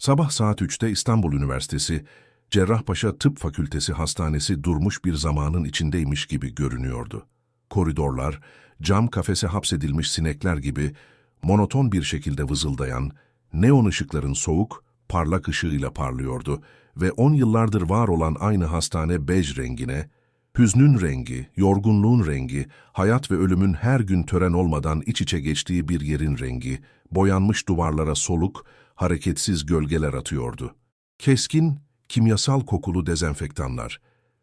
Sabah saat 3'te İstanbul Üniversitesi, Cerrahpaşa Tıp Fakültesi Hastanesi durmuş bir zamanın içindeymiş gibi görünüyordu. Koridorlar, cam kafese hapsedilmiş sinekler gibi monoton bir şekilde vızıldayan, neon ışıkların soğuk, parlak ışığıyla parlıyordu ve on yıllardır var olan aynı hastane bej rengine, hüznün rengi, yorgunluğun rengi, hayat ve ölümün her gün tören olmadan iç içe geçtiği bir yerin rengi, boyanmış duvarlara soluk, hareketsiz gölgeler atıyordu. Keskin, kimyasal kokulu dezenfektanlar,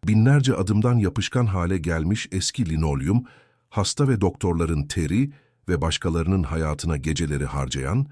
binlerce adımdan yapışkan hale gelmiş eski linolyum, hasta ve doktorların teri ve başkalarının hayatına geceleri harcayan,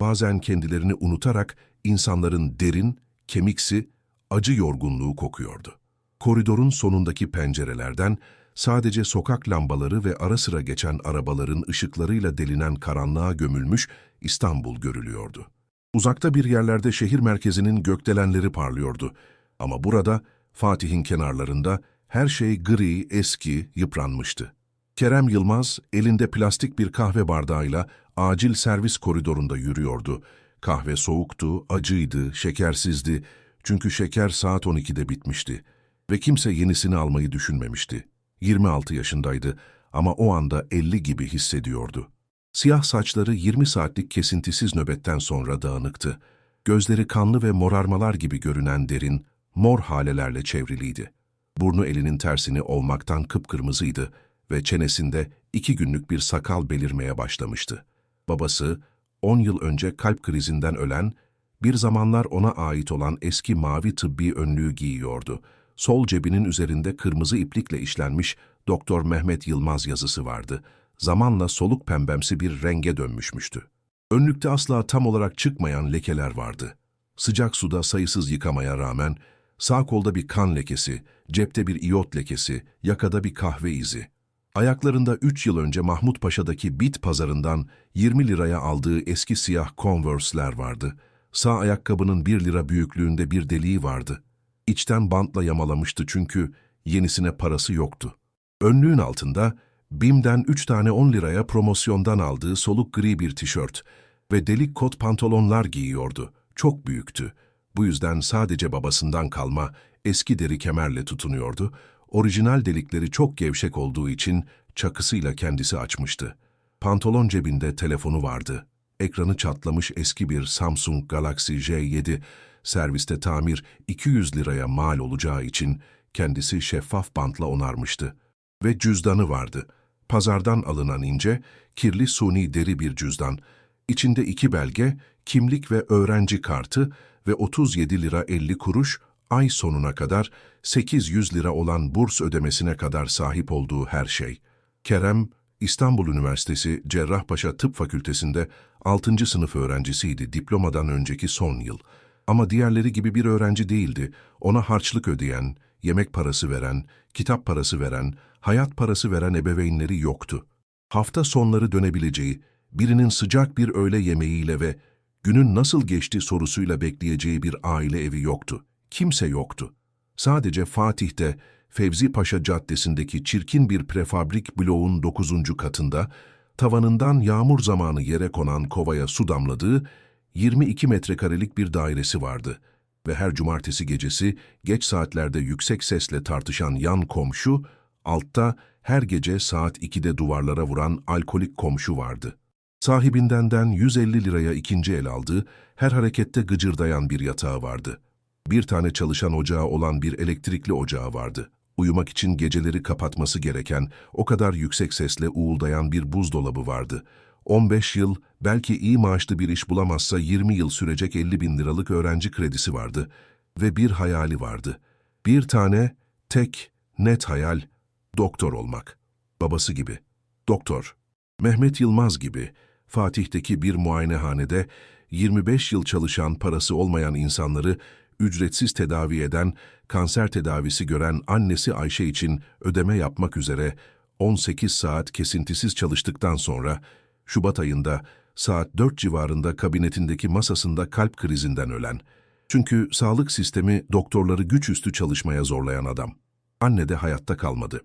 bazen kendilerini unutarak insanların derin, kemiksi, acı yorgunluğu kokuyordu. Koridorun sonundaki pencerelerden sadece sokak lambaları ve ara sıra geçen arabaların ışıklarıyla delinen karanlığa gömülmüş İstanbul görülüyordu. Uzakta bir yerlerde şehir merkezinin gökdelenleri parlıyordu. Ama burada, Fatih'in kenarlarında her şey gri, eski, yıpranmıştı. Kerem Yılmaz elinde plastik bir kahve bardağıyla acil servis koridorunda yürüyordu. Kahve soğuktu, acıydı, şekersizdi. Çünkü şeker saat 12'de bitmişti. Ve kimse yenisini almayı düşünmemişti. 26 yaşındaydı ama o anda 50 gibi hissediyordu. Siyah saçları 20 saatlik kesintisiz nöbetten sonra dağınıktı. Gözleri kanlı ve morarmalar gibi görünen derin, mor halelerle çevriliydi. Burnu elinin tersini olmaktan kıpkırmızıydı ve çenesinde iki günlük bir sakal belirmeye başlamıştı. Babası, 10 yıl önce kalp krizinden ölen, bir zamanlar ona ait olan eski mavi tıbbi önlüğü giyiyordu. Sol cebinin üzerinde kırmızı iplikle işlenmiş Doktor Mehmet Yılmaz yazısı vardı. Zamanla soluk pembemsi bir renge dönmüşmüştü. Önlükte asla tam olarak çıkmayan lekeler vardı. Sıcak suda sayısız yıkamaya rağmen sağ kolda bir kan lekesi, cepte bir iyot lekesi, yakada bir kahve izi. Ayaklarında 3 yıl önce Mahmut Paşa'daki bit pazarından 20 liraya aldığı eski siyah Converse'ler vardı. Sağ ayakkabının 1 lira büyüklüğünde bir deliği vardı. İçten bantla yamalamıştı çünkü yenisine parası yoktu. Önlüğün altında BİM'den 3 tane 10 liraya promosyondan aldığı soluk gri bir tişört ve delik kot pantolonlar giyiyordu. Çok büyüktü. Bu yüzden sadece babasından kalma eski deri kemerle tutunuyordu. Orijinal delikleri çok gevşek olduğu için çakısıyla kendisi açmıştı. Pantolon cebinde telefonu vardı. Ekranı çatlamış eski bir Samsung Galaxy J7 serviste tamir 200 liraya mal olacağı için kendisi şeffaf bantla onarmıştı. Ve cüzdanı vardı. Pazardan alınan ince, kirli suni deri bir cüzdan. İçinde iki belge, kimlik ve öğrenci kartı ve 37 lira 50 kuruş ay sonuna kadar 800 lira olan burs ödemesine kadar sahip olduğu her şey. Kerem, İstanbul Üniversitesi Cerrahpaşa Tıp Fakültesi'nde 6. sınıf öğrencisiydi diplomadan önceki son yıl. Ama diğerleri gibi bir öğrenci değildi. Ona harçlık ödeyen, yemek parası veren, kitap parası veren, hayat parası veren ebeveynleri yoktu. Hafta sonları dönebileceği, birinin sıcak bir öğle yemeğiyle ve günün nasıl geçti sorusuyla bekleyeceği bir aile evi yoktu. Kimse yoktu. Sadece Fatih'te Fevzi Paşa Caddesi'ndeki çirkin bir prefabrik bloğun dokuzuncu katında, tavanından yağmur zamanı yere konan kovaya su damladığı 22 metrekarelik bir dairesi vardı ve her cumartesi gecesi geç saatlerde yüksek sesle tartışan yan komşu, altta her gece saat 2'de duvarlara vuran alkolik komşu vardı. Sahibindenden 150 liraya ikinci el aldığı, her harekette gıcırdayan bir yatağı vardı. Bir tane çalışan ocağı olan bir elektrikli ocağı vardı. Uyumak için geceleri kapatması gereken, o kadar yüksek sesle uğuldayan bir buzdolabı vardı. 15 yıl, belki iyi maaşlı bir iş bulamazsa 20 yıl sürecek 50 bin liralık öğrenci kredisi vardı. Ve bir hayali vardı. Bir tane, tek, net hayal, doktor olmak. Babası gibi. Doktor. Mehmet Yılmaz gibi, Fatih'teki bir muayenehanede 25 yıl çalışan parası olmayan insanları ücretsiz tedavi eden, kanser tedavisi gören annesi Ayşe için ödeme yapmak üzere 18 saat kesintisiz çalıştıktan sonra Şubat ayında saat 4 civarında kabinetindeki masasında kalp krizinden ölen, çünkü sağlık sistemi doktorları güçüstü çalışmaya zorlayan adam. Anne de hayatta kalmadı.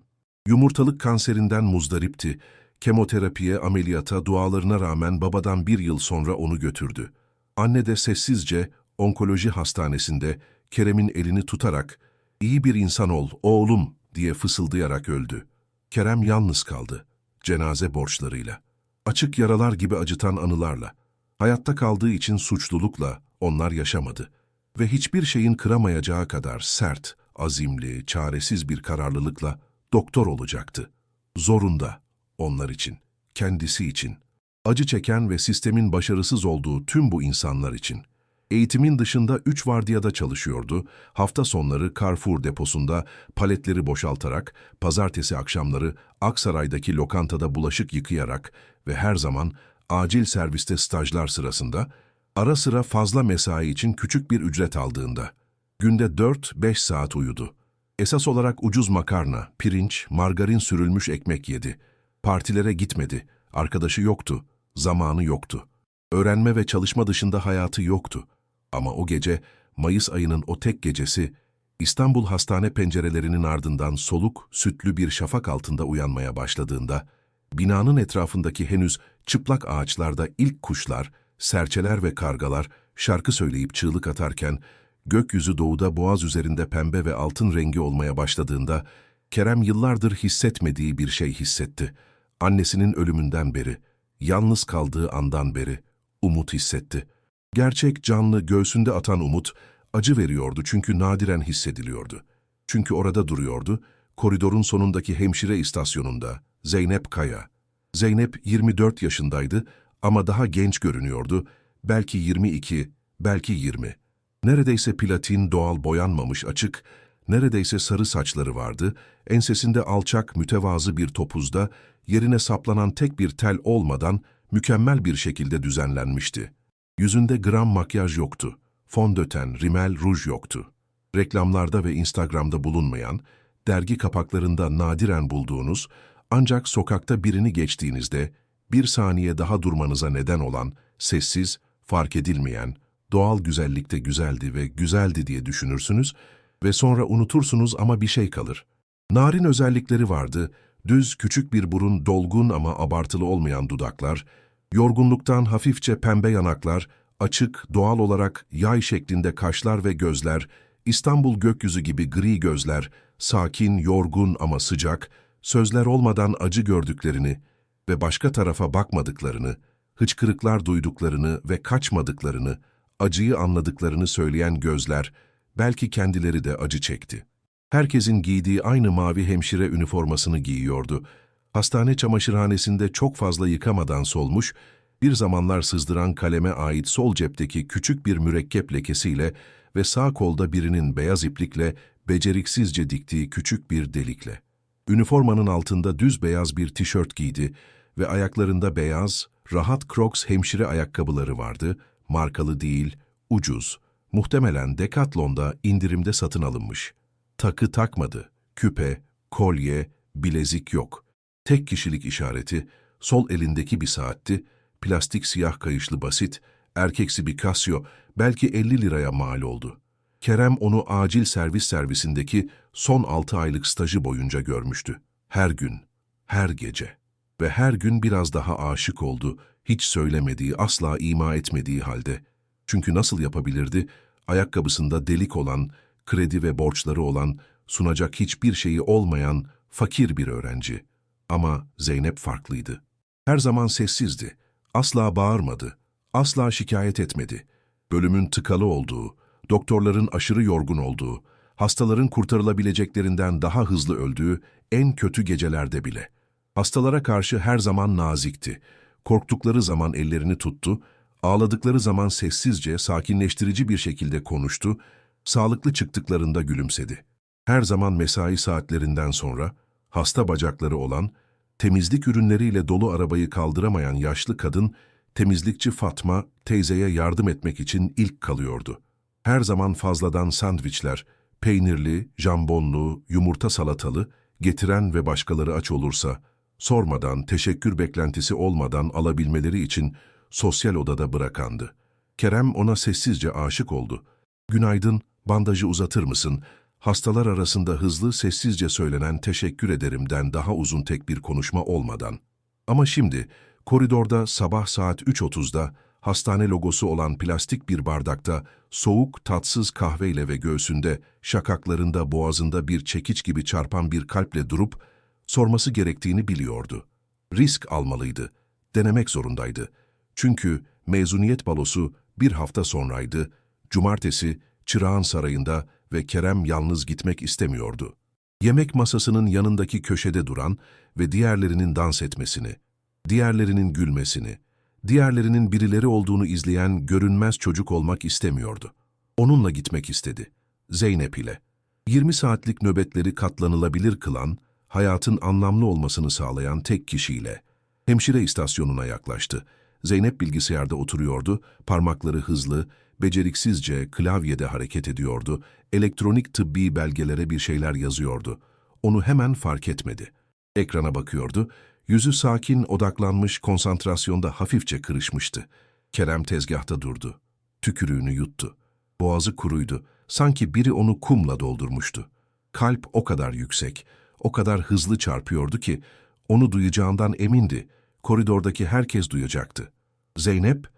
Yumurtalık kanserinden muzdaripti, kemoterapiye, ameliyata, dualarına rağmen babadan bir yıl sonra onu götürdü. Anne de sessizce onkoloji hastanesinde Kerem'in elini tutarak "İyi bir insan ol, oğlum." diye fısıldayarak öldü. Kerem yalnız kaldı. Cenaze borçlarıyla. Açık yaralar gibi acıtan anılarla. Hayatta kaldığı için suçlulukla onlar yaşamadı. Ve hiçbir şeyin kıramayacağı kadar sert, azimli, çaresiz bir kararlılıkla doktor olacaktı. Zorunda, onlar için, kendisi için. Acı çeken ve sistemin başarısız olduğu tüm bu insanlar için. Eğitimin dışında üç vardiyada çalışıyordu, hafta sonları Carrefour deposunda paletleri boşaltarak, pazartesi akşamları Aksaray'daki lokantada bulaşık yıkayarak ve her zaman acil serviste stajlar sırasında, ara sıra fazla mesai için küçük bir ücret aldığında. Günde 4-5 saat uyudu. Esas olarak ucuz makarna, pirinç, margarin sürülmüş ekmek yedi. Partilere gitmedi, arkadaşı yoktu, zamanı yoktu. Öğrenme ve çalışma dışında hayatı yoktu. Ama o gece, Mayıs ayının o tek gecesi, İstanbul hastane pencerelerinin ardından soluk, sütlü bir şafak altında uyanmaya başladığında, binanın etrafındaki henüz çıplak ağaçlarda ilk kuşlar, serçeler ve kargalar şarkı söyleyip çığlık atarken, gökyüzü doğuda boğaz üzerinde pembe ve altın rengi olmaya başladığında, Kerem yıllardır hissetmediği bir şey hissetti. Annesinin ölümünden beri, yalnız kaldığı andan beri, umut hissetti. Gerçek, canlı, göğsünde atan umut, acı veriyordu çünkü nadiren hissediliyordu. Çünkü orada duruyordu, koridorun sonundaki hemşire istasyonunda, Zeynep Kaya. Zeynep 24 yaşındaydı ama daha genç görünüyordu, belki 22, belki 20. Neredeyse platin, doğal boyanmamış açık, neredeyse sarı saçları vardı, ensesinde alçak, mütevazı bir topuzda, yerine saplanan tek bir tel olmadan mükemmel bir şekilde düzenlenmişti. Yüzünde gram makyaj yoktu, fondöten, rimel, ruj yoktu. Reklamlarda ve Instagram'da bulunmayan, dergi kapaklarında nadiren bulduğunuz, ancak sokakta birini geçtiğinizde bir saniye daha durmanıza neden olan, sessiz, fark edilmeyen, doğal güzellikte güzeldi ve güzeldi diye düşünürsünüz ve sonra unutursunuz ama bir şey kalır. Narin özellikleri vardı, düz küçük bir burun, dolgun ama abartılı olmayan dudaklar, yorgunluktan hafifçe pembe yanaklar, açık, doğal olarak yay şeklinde kaşlar ve gözler, İstanbul gökyüzü gibi gri gözler, sakin, yorgun ama sıcak, sözler olmadan acı gördüklerini ve başka tarafa bakmadıklarını, hıçkırıklar duyduklarını ve kaçmadıklarını, acıyı anladıklarını söyleyen gözler, belki kendileri de acı çekti. Herkesin giydiği aynı mavi hemşire üniformasını giyiyordu. Hastane çamaşırhanesinde çok fazla yıkamadan solmuş, bir zamanlar sızdıran kaleme ait sol cepteki küçük bir mürekkep lekesiyle ve sağ kolda birinin beyaz iplikle beceriksizce diktiği küçük bir delikle. Üniformanın altında düz beyaz bir tişört giydi ve ayaklarında beyaz, rahat Crocs hemşire ayakkabıları vardı, markalı değil, ucuz, muhtemelen Decathlon'da indirimde satın alınmış. Takı takmadı, küpe, kolye, bilezik yok. Tek kişilik işareti, sol elindeki bir saatti, plastik siyah kayışlı basit, erkeksi bir Casio, belki 50 liraya mal oldu. Kerem onu acil servis servisindeki son 6 aylık stajı boyunca görmüştü. Her gün, her gece ve her gün biraz daha aşık oldu, hiç söylemediği, asla ima etmediği halde. Çünkü nasıl yapabilirdi? Ayakkabısında delik olan, kredi ve borçları olan, sunacak hiçbir şeyi olmayan fakir bir öğrenci. Ama Zeynep farklıydı. Her zaman sessizdi, asla bağırmadı, asla şikayet etmedi. Bölümün tıkalı olduğu, doktorların aşırı yorgun olduğu, hastaların kurtarılabileceklerinden daha hızlı öldüğü en kötü gecelerde bile. Hastalara karşı her zaman nazikti. Korktukları zaman ellerini tuttu, ağladıkları zaman sessizce, sakinleştirici bir şekilde konuştu, sağlıklı çıktıklarında gülümsedi. Her zaman mesai saatlerinden sonra, hasta bacakları olan, temizlik ürünleriyle dolu arabayı kaldıramayan yaşlı kadın, temizlikçi Fatma, teyzeye yardım etmek için ilk kalıyordu. Her zaman fazladan sandviçler, peynirli, jambonlu, yumurta salatalı, getiren ve başkaları aç olursa, sormadan, teşekkür beklentisi olmadan alabilmeleri için sosyal odada bırakandı. Kerem ona sessizce aşık oldu. Günaydın, bandajı uzatır mısın? Hastalar arasında hızlı, sessizce söylenen teşekkür ederimden daha uzun tek bir konuşma olmadan. Ama şimdi, koridorda sabah saat 3.30'da hastane logosu olan plastik bir bardakta, soğuk, tatsız kahveyle ve göğsünde, şakaklarında, boğazında bir çekiç gibi çarpan bir kalple durup, sorması gerektiğini biliyordu. Risk almalıydı, denemek zorundaydı. Çünkü mezuniyet balosu bir hafta sonraydı, cumartesi, Çırağan Sarayı'nda ve Kerem yalnız gitmek istemiyordu. Yemek masasının yanındaki köşede duran ve diğerlerinin dans etmesini, diğerlerinin gülmesini, diğerlerinin birileri olduğunu izleyen görünmez çocuk olmak istemiyordu. Onunla gitmek istedi. Zeynep ile. 20 saatlik nöbetleri katlanılabilir kılan, hayatın anlamlı olmasını sağlayan tek kişiyle. Hemşire istasyonuna yaklaştı. Zeynep bilgisayarda oturuyordu, parmakları hızlı, beceriksizce klavyede hareket ediyordu, elektronik tıbbi belgelere bir şeyler yazıyordu. Onu hemen fark etmedi. Ekrana bakıyordu, yüzü sakin, odaklanmış, konsantrasyonda hafifçe kırışmıştı. Kerem tezgahta durdu. Tükürüğünü yuttu. Boğazı kuruydu, sanki biri onu kumla doldurmuştu. Kalp o kadar yüksek, o kadar hızlı çarpıyordu ki, onu duyacağından emindi. Koridordaki herkes duyacaktı. Zeynep,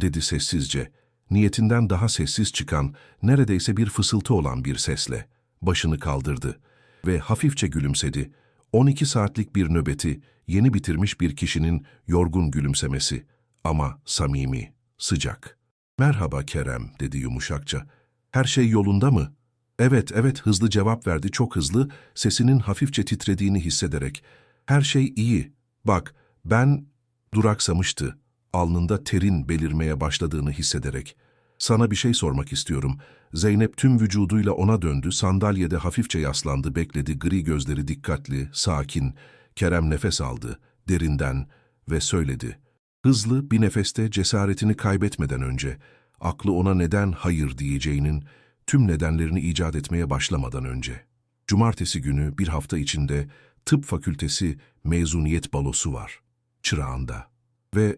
dedi sessizce, niyetinden daha sessiz çıkan, neredeyse bir fısıltı olan bir sesle. Başını kaldırdı ve hafifçe gülümsedi. 12 saatlik bir nöbeti, yeni bitirmiş bir kişinin yorgun gülümsemesi. Ama samimi, sıcak. Merhaba Kerem, dedi yumuşakça. Her şey yolunda mı? Evet, evet, hızlı cevap verdi, çok hızlı, sesinin hafifçe titrediğini hissederek. Her şey iyi. Bak, ben duraksamıştı, alnında terin belirmeye başladığını hissederek. Sana bir şey sormak istiyorum. Zeynep tüm vücuduyla ona döndü, sandalyede hafifçe yaslandı, bekledi, gri gözleri dikkatli, sakin. Kerem nefes aldı, derinden ve söyledi. Hızlı bir nefeste cesaretini kaybetmeden önce, aklı ona neden hayır diyeceğinin tüm nedenlerini icat etmeye başlamadan önce. Cumartesi günü bir hafta içinde tıp fakültesi mezuniyet balosu var. Çırağında. Ve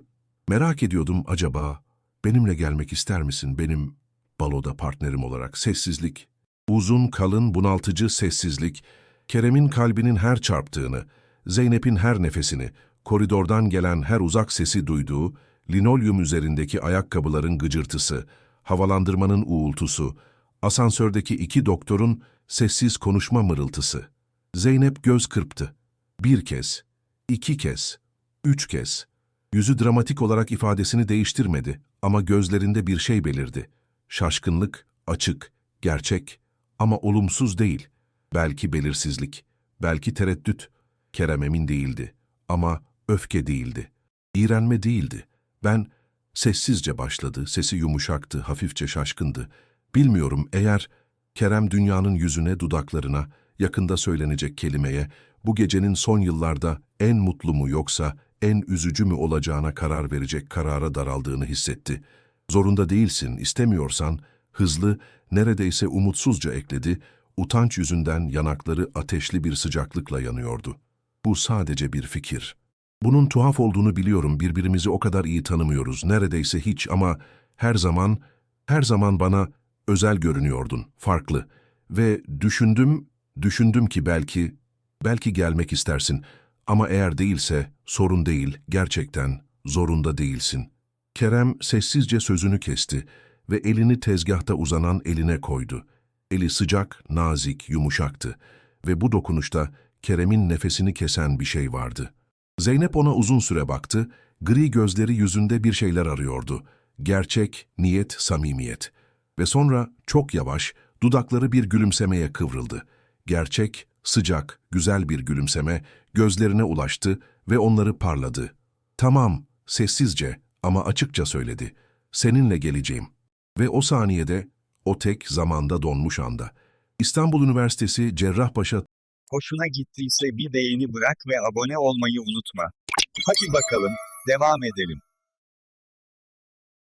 merak ediyordum acaba benimle gelmek ister misin benim baloda partnerim olarak sessizlik. Uzun, kalın, bunaltıcı sessizlik, Kerem'in kalbinin her çarptığını, Zeynep'in her nefesini, koridordan gelen her uzak sesi duyduğu, linolyum üzerindeki ayakkabıların gıcırtısı, havalandırmanın uğultusu, asansördeki iki doktorun sessiz konuşma mırıltısı. Zeynep göz kırptı. Bir kez, iki kez, üç kez. Yüzü dramatik olarak ifadesini değiştirmedi ama gözlerinde bir şey belirdi. Şaşkınlık, açık, gerçek ama olumsuz değil. Belki belirsizlik, belki tereddüt. Kerem emin değildi ama öfke değildi. İğrenme değildi. Ben sessizce başladı, sesi yumuşaktı, hafifçe şaşkındı. Bilmiyorum eğer Kerem dünyanın yüzüne, dudaklarına, yakında söylenecek kelimeye, bu gecenin son yıllarda en mutlu mu yoksa en üzücü mü olacağına karar verecek karara daraldığını hissetti. Zorunda değilsin, istemiyorsan, hızlı, neredeyse umutsuzca ekledi, utanç yüzünden yanakları ateşli bir sıcaklıkla yanıyordu. Bu sadece bir fikir. Bunun tuhaf olduğunu biliyorum, birbirimizi o kadar iyi tanımıyoruz, neredeyse hiç ama her zaman, her zaman bana özel görünüyordun, farklı. Ve düşündüm, düşündüm ki belki, belki gelmek istersin. Ama eğer değilse sorun değil, gerçekten zorunda değilsin. Kerem sessizce sözünü kesti ve elini tezgahta uzanan eline koydu. Eli sıcak, nazik, yumuşaktı ve bu dokunuşta Kerem'in nefesini kesen bir şey vardı. Zeynep ona uzun süre baktı, gri gözleri yüzünde bir şeyler arıyordu. Gerçek, niyet, samimiyet. Ve sonra çok yavaş, dudakları bir gülümsemeye kıvrıldı. Gerçek, sıcak, güzel bir gülümseme gözlerine ulaştı ve onları parladı. Tamam, sessizce ama açıkça söyledi. Seninle geleceğim. Ve o saniyede, o tek zamanda donmuş anda, İstanbul Üniversitesi Cerrahpaşa Hoşuna gittiyse bir beğeni bırak ve abone olmayı unutma. Hadi bakalım, devam edelim.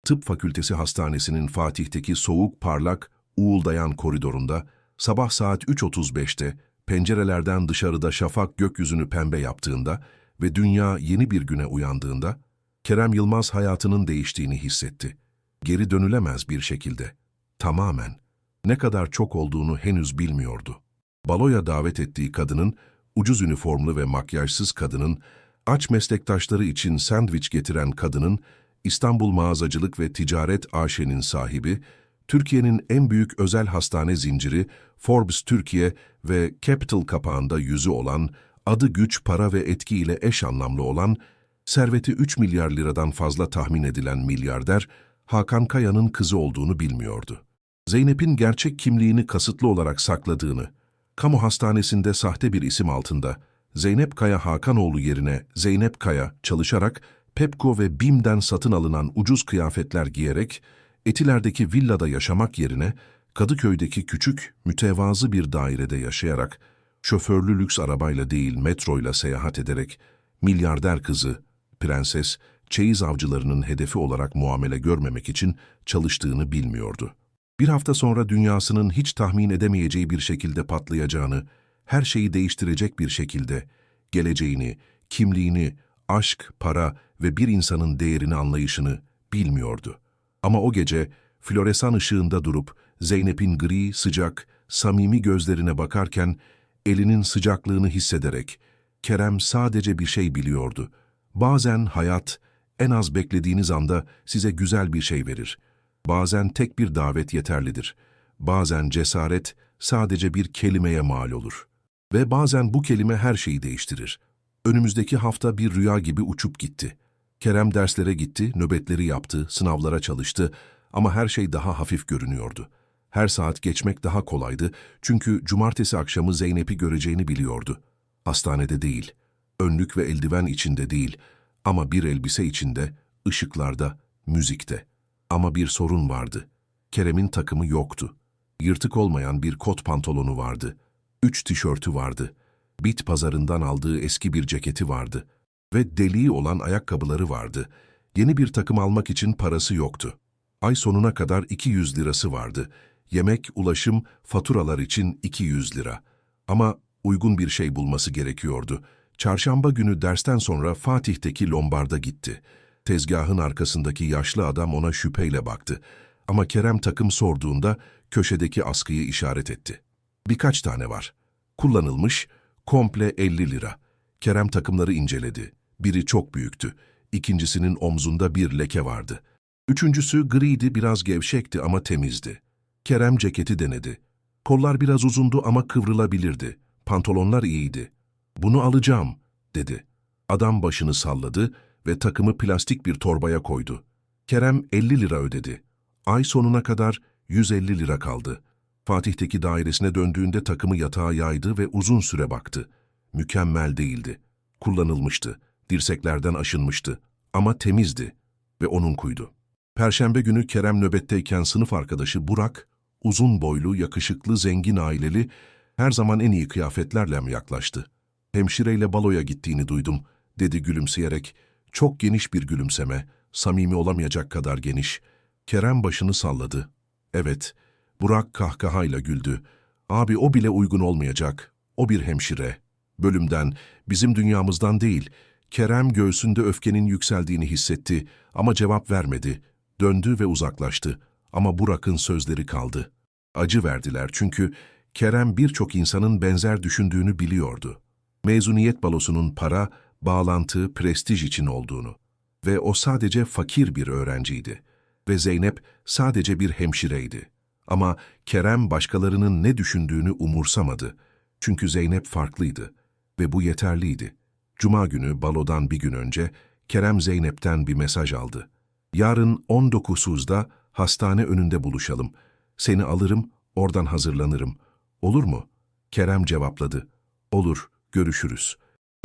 Tıp Fakültesi Hastanesi'nin Fatih'teki soğuk, parlak, uğuldayan koridorunda sabah saat 3.35'te pencerelerden dışarıda şafak gökyüzünü pembe yaptığında ve dünya yeni bir güne uyandığında Kerem Yılmaz hayatının değiştiğini hissetti. Geri dönülemez bir şekilde. Tamamen. Ne kadar çok olduğunu henüz bilmiyordu. Baloya davet ettiği kadının, ucuz üniformlu ve makyajsız kadının, aç meslektaşları için sandviç getiren kadının, İstanbul Mağazacılık ve Ticaret AŞ'nin sahibi, Türkiye'nin en büyük özel hastane zinciri Forbes Türkiye ve Capital kapağında yüzü olan, adı güç, para ve etki ile eş anlamlı olan, serveti 3 milyar liradan fazla tahmin edilen milyarder, Hakan Kaya'nın kızı olduğunu bilmiyordu. Zeynep'in gerçek kimliğini kasıtlı olarak sakladığını, kamu hastanesinde sahte bir isim altında Zeynep Kaya Hakanoğlu yerine Zeynep Kaya çalışarak Pepco ve BİM'den satın alınan ucuz kıyafetler giyerek Etiler'deki villada yaşamak yerine Kadıköy'deki küçük, mütevazı bir dairede yaşayarak şoförlü lüks arabayla değil metroyla seyahat ederek milyarder kızı, prenses, çeyiz avcılarının hedefi olarak muamele görmemek için çalıştığını bilmiyordu. Bir hafta sonra dünyasının hiç tahmin edemeyeceği bir şekilde patlayacağını, her şeyi değiştirecek bir şekilde, geleceğini, kimliğini, aşk, para ve bir insanın değerini anlayışını bilmiyordu. Ama o gece floresan ışığında durup Zeynep'in gri, sıcak, samimi gözlerine bakarken elinin sıcaklığını hissederek Kerem sadece bir şey biliyordu. Bazen hayat en az beklediğiniz anda size güzel bir şey verir. Bazen tek bir davet yeterlidir. Bazen cesaret sadece bir kelimeye mal olur. Ve bazen bu kelime her şeyi değiştirir. Önümüzdeki hafta bir rüya gibi uçup gitti. Kerem derslere gitti, nöbetleri yaptı, sınavlara çalıştı ama her şey daha hafif görünüyordu. Her saat geçmek daha kolaydı çünkü cumartesi akşamı Zeynep'i göreceğini biliyordu. Hastanede değil, önlük ve eldiven içinde değil ama bir elbise içinde, ışıklarda, müzikte. Ama bir sorun vardı. Kerem'in takımı yoktu. Yırtık olmayan bir kot pantolonu vardı. Üç tişörtü vardı. Bit pazarından aldığı eski bir ceketi vardı. Ve deliği olan ayakkabıları vardı. Yeni bir takım almak için parası yoktu. Ay sonuna kadar 200 lirası vardı. Yemek, ulaşım, faturalar için 200 lira. Ama uygun bir şey bulması gerekiyordu. Çarşamba günü dersten sonra Fatih'teki lombarda gitti. Tezgahın arkasındaki yaşlı adam ona şüpheyle baktı. Ama Kerem takım sorduğunda köşedeki askıyı işaret etti. Birkaç tane var. Kullanılmış, komple 50 lira. Kerem takımları inceledi. Biri çok büyüktü. İkincisinin omzunda bir leke vardı. Üçüncüsü griydi, biraz gevşekti ama temizdi. Kerem ceketi denedi. Kollar biraz uzundu ama kıvrılabilirdi. Pantolonlar iyiydi. Bunu alacağım, dedi. Adam başını salladı ve takımı plastik bir torbaya koydu. Kerem 50 lira ödedi. Ay sonuna kadar 150 lira kaldı. Fatih'teki dairesine döndüğünde takımı yatağa yaydı ve uzun süre baktı. Mükemmel değildi. Kullanılmıştı. Dirseklerden aşınmıştı. Ama temizdi. Ve onun kuydu. Perşembe günü Kerem nöbetteyken sınıf arkadaşı Burak, uzun boylu, yakışıklı, zengin aileli, her zaman en iyi kıyafetlerle mi yaklaştı? Hemşireyle baloya gittiğini duydum, dedi gülümseyerek. Çok geniş bir gülümseme, samimi olamayacak kadar geniş. Kerem başını salladı. Evet, Burak kahkahayla güldü. Abi o bile uygun olmayacak. O bir hemşire. Bölümden, bizim dünyamızdan değil. Kerem göğsünde öfkenin yükseldiğini hissetti ama cevap vermedi. Döndü ve uzaklaştı. Ama Burak'ın sözleri kaldı. Acı verdiler çünkü Kerem birçok insanın benzer düşündüğünü biliyordu. Mezuniyet balosunun para, bağlantı, prestij için olduğunu. Ve o sadece fakir bir öğrenciydi. Ve Zeynep sadece bir hemşireydi. Ama Kerem başkalarının ne düşündüğünü umursamadı. Çünkü Zeynep farklıydı. Ve bu yeterliydi. Cuma günü balodan bir gün önce Kerem Zeynep'ten bir mesaj aldı. Yarın 19'da hastane önünde buluşalım. Seni alırım, oradan hazırlanırım. Olur mu? Kerem cevapladı. Olur, görüşürüz.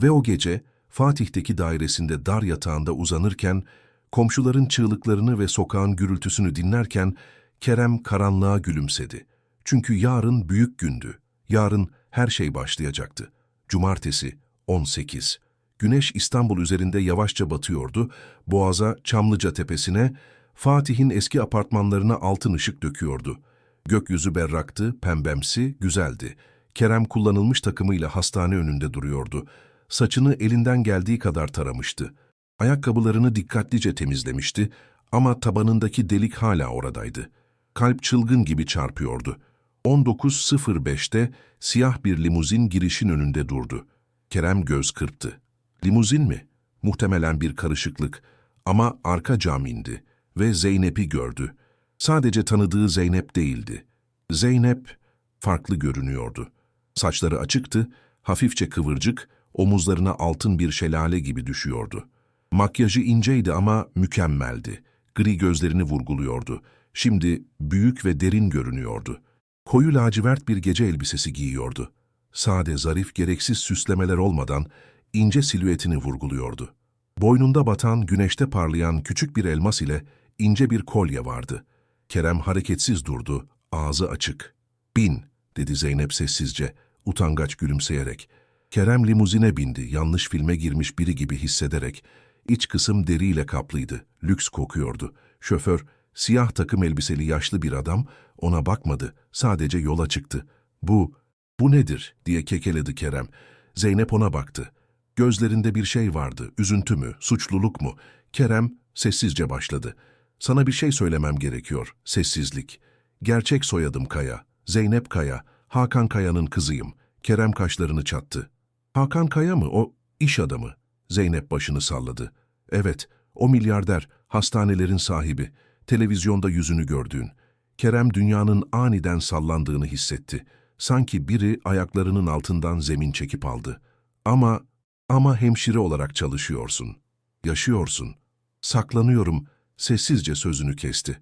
Ve o gece Fatih'teki dairesinde dar yatağında uzanırken, komşuların çığlıklarını ve sokağın gürültüsünü dinlerken Kerem karanlığa gülümsedi. Çünkü yarın büyük gündü. Yarın her şey başlayacaktı. Cumartesi 18. Güneş İstanbul üzerinde yavaşça batıyordu. Boğaza, Çamlıca tepesine, Fatih'in eski apartmanlarına altın ışık döküyordu. Gökyüzü berraktı, pembemsi, güzeldi. Kerem kullanılmış takımıyla hastane önünde duruyordu. Saçını elinden geldiği kadar taramıştı. Ayakkabılarını dikkatlice temizlemişti ama tabanındaki delik hala oradaydı. Kalp çılgın gibi çarpıyordu. 19.05'te siyah bir limuzin girişin önünde durdu. Kerem göz kırptı. Limuzin mi? Muhtemelen bir karışıklık. Ama arka cam indi ve Zeynep'i gördü. Sadece tanıdığı Zeynep değildi. Zeynep farklı görünüyordu. Saçları açıktı, hafifçe kıvırcık, omuzlarına altın bir şelale gibi düşüyordu. Makyajı inceydi ama mükemmeldi. Gri gözlerini vurguluyordu. Şimdi büyük ve derin görünüyordu. Koyu lacivert bir gece elbisesi giyiyordu. Sade, zarif, gereksiz süslemeler olmadan ince silüetini vurguluyordu. Boynunda batan, güneşte parlayan küçük bir elmas ile ince bir kolye vardı. Kerem hareketsiz durdu, ağzı açık. Bin, dedi Zeynep sessizce, utangaç gülümseyerek. Kerem limuzine bindi, yanlış filme girmiş biri gibi hissederek. İç kısım deriyle kaplıydı, lüks kokuyordu. Şoför, siyah takım elbiseli yaşlı bir adam, ona bakmadı, sadece yola çıktı. Bu, bu nedir, diye kekeledi Kerem. Zeynep ona baktı. Gözlerinde bir şey vardı, üzüntü mü, suçluluk mu? Kerem sessizce başladı. Sana bir şey söylemem gerekiyor, sessizlik. Gerçek soyadım Kaya, Zeynep Kaya, Hakan Kaya'nın kızıyım. Kerem kaşlarını çattı. Hakan Kaya mı, o iş adamı? Zeynep başını salladı. Evet, o milyarder, hastanelerin sahibi, televizyonda yüzünü gördüğün. Kerem dünyanın aniden sallandığını hissetti. Sanki biri ayaklarının altından zemin çekip aldı. Ama, ama hemşire olarak çalışıyorsun. Yaşıyorsun. Saklanıyorum, sessizce sözünü kesti.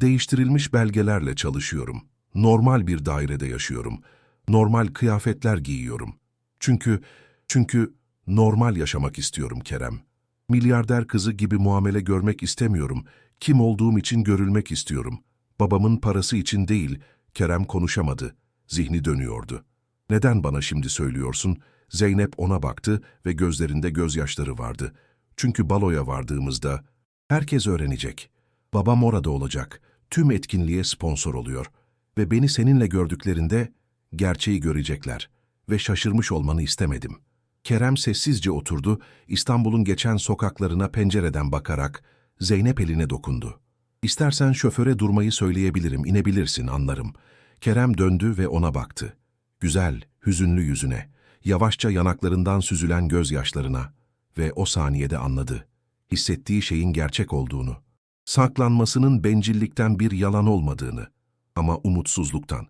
Değiştirilmiş belgelerle çalışıyorum. Normal bir dairede yaşıyorum. Normal kıyafetler giyiyorum. Çünkü, çünkü normal yaşamak istiyorum Kerem. Milyarder kızı gibi muamele görmek istemiyorum. Kim olduğum için görülmek istiyorum. Babamın parası için değil, Kerem konuşamadı. Zihni dönüyordu. Neden bana şimdi söylüyorsun? Zeynep ona baktı ve gözlerinde gözyaşları vardı. Çünkü baloya vardığımızda herkes öğrenecek. Babam orada olacak. Tüm etkinliğe sponsor oluyor. Ve beni seninle gördüklerinde gerçeği görecekler. Ve şaşırmış olmanı istemedim. Kerem sessizce oturdu, İstanbul'un geçen sokaklarına pencereden bakarak Zeynep eline dokundu. İstersen şoföre durmayı söyleyebilirim, inebilirsin, anlarım. Kerem döndü ve ona baktı. Güzel, hüzünlü yüzüne, yavaşça yanaklarından süzülen gözyaşlarına ve o saniyede anladı. Hissettiği şeyin gerçek olduğunu. Saklanmasının bencillikten bir yalan olmadığını ama umutsuzluktan.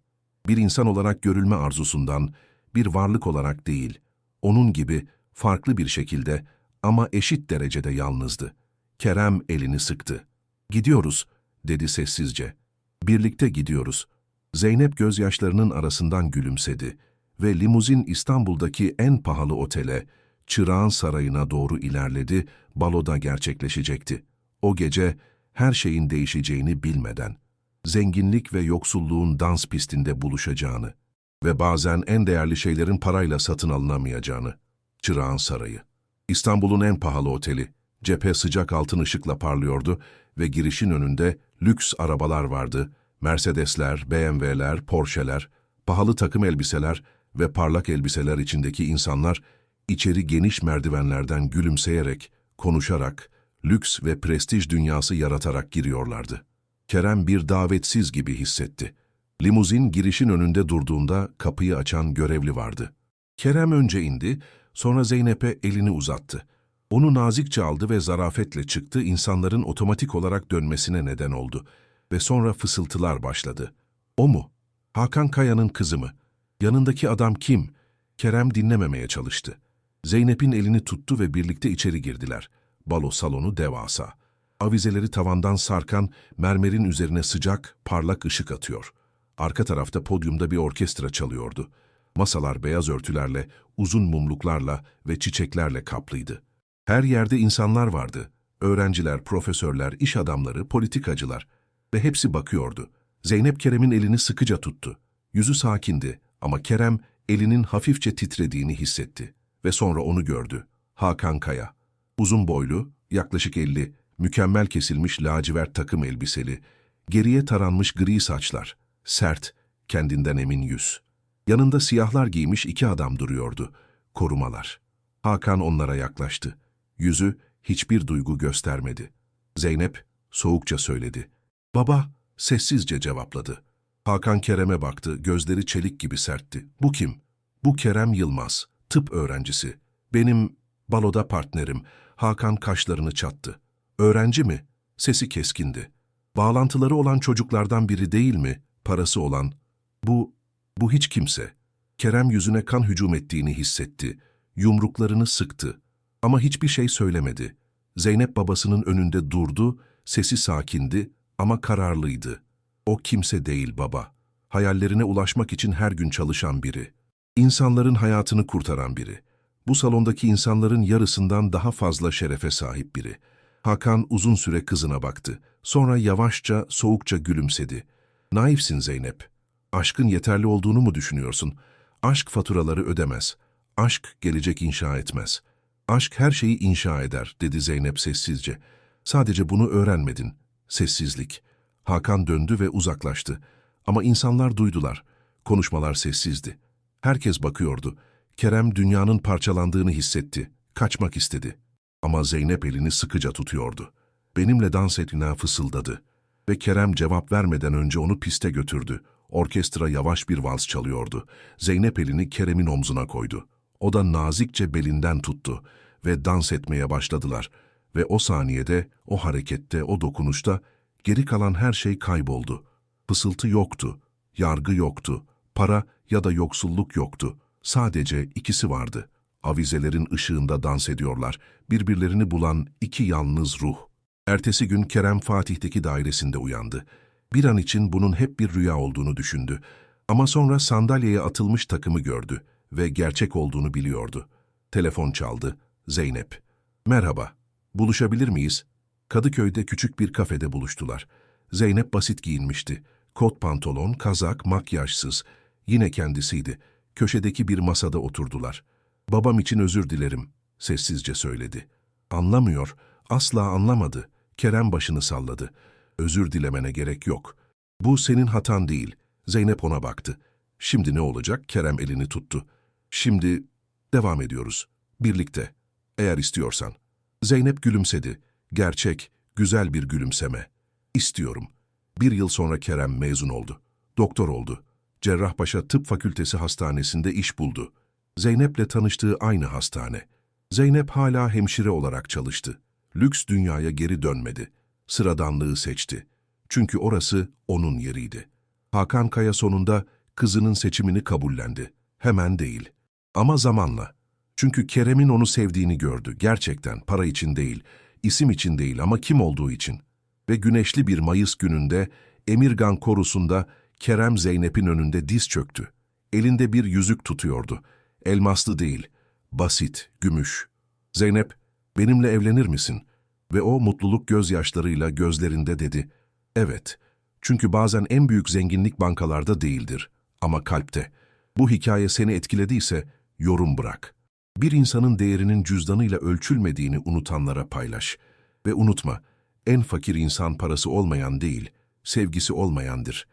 Bir insan olarak görülme arzusundan, bir varlık olarak değil, onun gibi farklı bir şekilde ama eşit derecede yalnızdı. Kerem elini sıktı. Gidiyoruz, dedi sessizce. Birlikte gidiyoruz. Zeynep gözyaşlarının arasından gülümsedi ve limuzin İstanbul'daki en pahalı otele, Çırağan Sarayı'na doğru ilerledi, baloda gerçekleşecekti. O gece her şeyin değişeceğini bilmeden, zenginlik ve yoksulluğun dans pistinde buluşacağını ve bazen en değerli şeylerin parayla satın alınamayacağını. Çırağan Sarayı. İstanbul'un en pahalı oteli. Cephe sıcak altın ışıkla parlıyordu ve girişin önünde lüks arabalar vardı. Mercedesler, BMW'ler, Porsche'ler, pahalı takım elbiseler ve parlak elbiseler içindeki insanlar içeri geniş merdivenlerden gülümseyerek, konuşarak, lüks ve prestij dünyası yaratarak giriyorlardı. Kerem bir davetsiz gibi hissetti. Limuzin girişin önünde durduğunda kapıyı açan görevli vardı. Kerem önce indi, sonra Zeynep'e elini uzattı. Onu nazikçe aldı ve zarafetle çıktı, insanların otomatik olarak dönmesine neden oldu. Ve sonra fısıltılar başladı. O mu? Hakan Kaya'nın kızı mı? Yanındaki adam kim? Kerem dinlememeye çalıştı. Zeynep'in elini tuttu ve birlikte içeri girdiler. Balo salonu devasa. Avizeleri tavandan sarkan, mermerin üzerine sıcak, parlak ışık atıyor. Arka tarafta podyumda bir orkestra çalıyordu. Masalar beyaz örtülerle, uzun mumluklarla ve çiçeklerle kaplıydı. Her yerde insanlar vardı. Öğrenciler, profesörler, iş adamları, politikacılar. Ve hepsi bakıyordu. Zeynep Kerem'in elini sıkıca tuttu. Yüzü sakindi ama Kerem elinin hafifçe titrediğini hissetti. Ve sonra onu gördü. Hakan Kaya. Uzun boylu, yaklaşık elli, mükemmel kesilmiş lacivert takım elbiseli, geriye taranmış gri saçlar, sert, kendinden emin yüz. Yanında siyahlar giymiş iki adam duruyordu, korumalar. Hakan onlara yaklaştı. Yüzü hiçbir duygu göstermedi. Zeynep soğukça söyledi. Baba, sessizce cevapladı. Hakan Kerem'e baktı, gözleri çelik gibi sertti. Bu kim? Bu Kerem Yılmaz, tıp öğrencisi. Benim baloda partnerim. Hakan kaşlarını çattı. Öğrenci mi? Sesi keskindi. Bağlantıları olan çocuklardan biri değil mi? Parası olan. Bu, bu hiç kimse. Kerem yüzüne kan hücum ettiğini hissetti. Yumruklarını sıktı. Ama hiçbir şey söylemedi. Zeynep babasının önünde durdu, sesi sakindi ama kararlıydı. O kimse değil baba. Hayallerine ulaşmak için her gün çalışan biri. İnsanların hayatını kurtaran biri. Bu salondaki insanların yarısından daha fazla şerefe sahip biri. Hakan uzun süre kızına baktı. Sonra yavaşça, soğukça gülümsedi. Naifsin Zeynep. Aşkın yeterli olduğunu mu düşünüyorsun? Aşk faturaları ödemez. Aşk gelecek inşa etmez. Aşk her şeyi inşa eder, dedi Zeynep sessizce. Sadece bunu öğrenmedin. Sessizlik. Hakan döndü ve uzaklaştı. Ama insanlar duydular. Konuşmalar sessizdi. Herkes bakıyordu. Kerem dünyanın parçalandığını hissetti. Kaçmak istedi. Ama Zeynep elini sıkıca tutuyordu. Benimle dans etine fısıldadı. Ve Kerem cevap vermeden önce onu piste götürdü. Orkestra yavaş bir vals çalıyordu. Zeynep elini Kerem'in omzuna koydu. O da nazikçe belinden tuttu ve dans etmeye başladılar. Ve o saniyede, o harekette, o dokunuşta geri kalan her şey kayboldu. Fısıltı yoktu, yargı yoktu, para ya da yoksulluk yoktu. Sadece ikisi vardı. Avizelerin ışığında dans ediyorlar, birbirlerini bulan iki yalnız ruh. Ertesi gün Kerem Fatih'teki dairesinde uyandı. Bir an için bunun hep bir rüya olduğunu düşündü. Ama sonra sandalyeye atılmış takımı gördü ve gerçek olduğunu biliyordu. Telefon çaldı. Zeynep. Merhaba. Buluşabilir miyiz? Kadıköy'de küçük bir kafede buluştular. Zeynep basit giyinmişti. Kot pantolon, kazak, makyajsız. Yine kendisiydi. Köşedeki bir masada oturdular. Babam için özür dilerim, sessizce söyledi. Anlamıyor, asla anlamadı. Kerem başını salladı. Özür dilemene gerek yok. Bu senin hatan değil. Zeynep ona baktı. Şimdi ne olacak? Kerem elini tuttu. Şimdi devam ediyoruz. Birlikte. Eğer istiyorsan. Zeynep gülümsedi. Gerçek, güzel bir gülümseme. İstiyorum. Bir yıl sonra Kerem mezun oldu. Doktor oldu. Cerrahpaşa Tıp Fakültesi Hastanesi'nde iş buldu. Zeynep'le tanıştığı aynı hastane. Zeynep hala hemşire olarak çalıştı. Lüks dünyaya geri dönmedi. Sıradanlığı seçti. Çünkü orası onun yeriydi. Hakan Kaya sonunda kızının seçimini kabullendi. Hemen değil. Ama zamanla. Çünkü Kerem'in onu sevdiğini gördü. Gerçekten para için değil, isim için değil ama kim olduğu için. Ve güneşli bir Mayıs gününde Emirgan korusunda Kerem Zeynep'in önünde diz çöktü. Elinde bir yüzük tutuyordu. Elmaslı değil, basit, gümüş. Zeynep, benimle evlenir misin? Ve o mutluluk gözyaşlarıyla gözlerinde dedi, evet. Çünkü bazen en büyük zenginlik bankalarda değildir ama kalpte. Bu hikaye seni etkilediyse yorum bırak. Bir insanın değerinin cüzdanıyla ölçülmediğini unutanlara paylaş. Ve unutma, en fakir insan parası olmayan değil, sevgisi olmayandır.